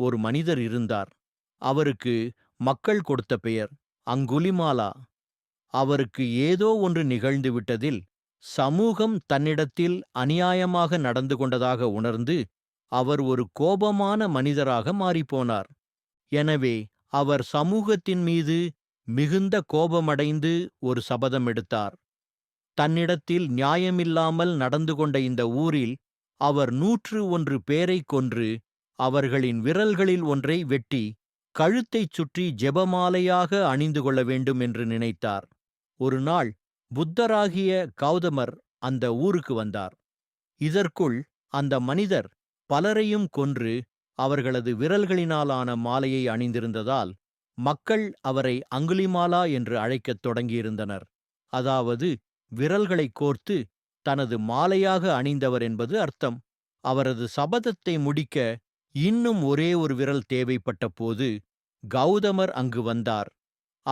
ஒரு மனிதர் இருந்தார். அவருக்கு மக்கள் கொடுத்த பெயர் அங்குலிமாலா. அவருக்கு ஏதோ ஒன்று நிகழ்ந்து விட்டதில் சமூகம் தன்னிடத்தில் அநியாயமாக நடந்து கொண்டதாக உணர்ந்து அவர் ஒரு கோபமான மனிதராக மாறிப்போனார். எனவே அவர் சமூகத்தின் மீது மிகுந்த கோபமடைந்து ஒரு சபதம் எடுத்தார். தன்னிடத்தில் நியாயமில்லாமல் நடந்து கொண்ட இந்த ஊரில் அவர் நூற்று ஒன்று பேரைக் கொன்று அவர்களின் விரல்களில் ஒன்றை வெட்டி கழுத்தைச் சுற்றி ஜெபமாலையாக அணிந்து கொள்ள வேண்டும் என்று நினைத்தார். ஒரு நாள் புத்தராகிய கௌதமர் அந்த ஊருக்கு வந்தார். இதற்குள் அந்த மனிதர் பலரையும் கொன்று அவர்களது விரல்களினாலான மாலையை அணிந்திருந்ததால் மக்கள் அவரை அங்குலிமாலா என்று அழைக்கத் தொடங்கியிருந்தனர். அதாவது விரல்களைக் கோர்த்து தனது மாலையாக அணிந்தவர் என்பது அர்த்தம். அவரது சபதத்தை முடிக்க இன்னும் ஒரே ஒரு விரல் தேவைப்பட்ட போது கௌதமர் அங்கு வந்தார்.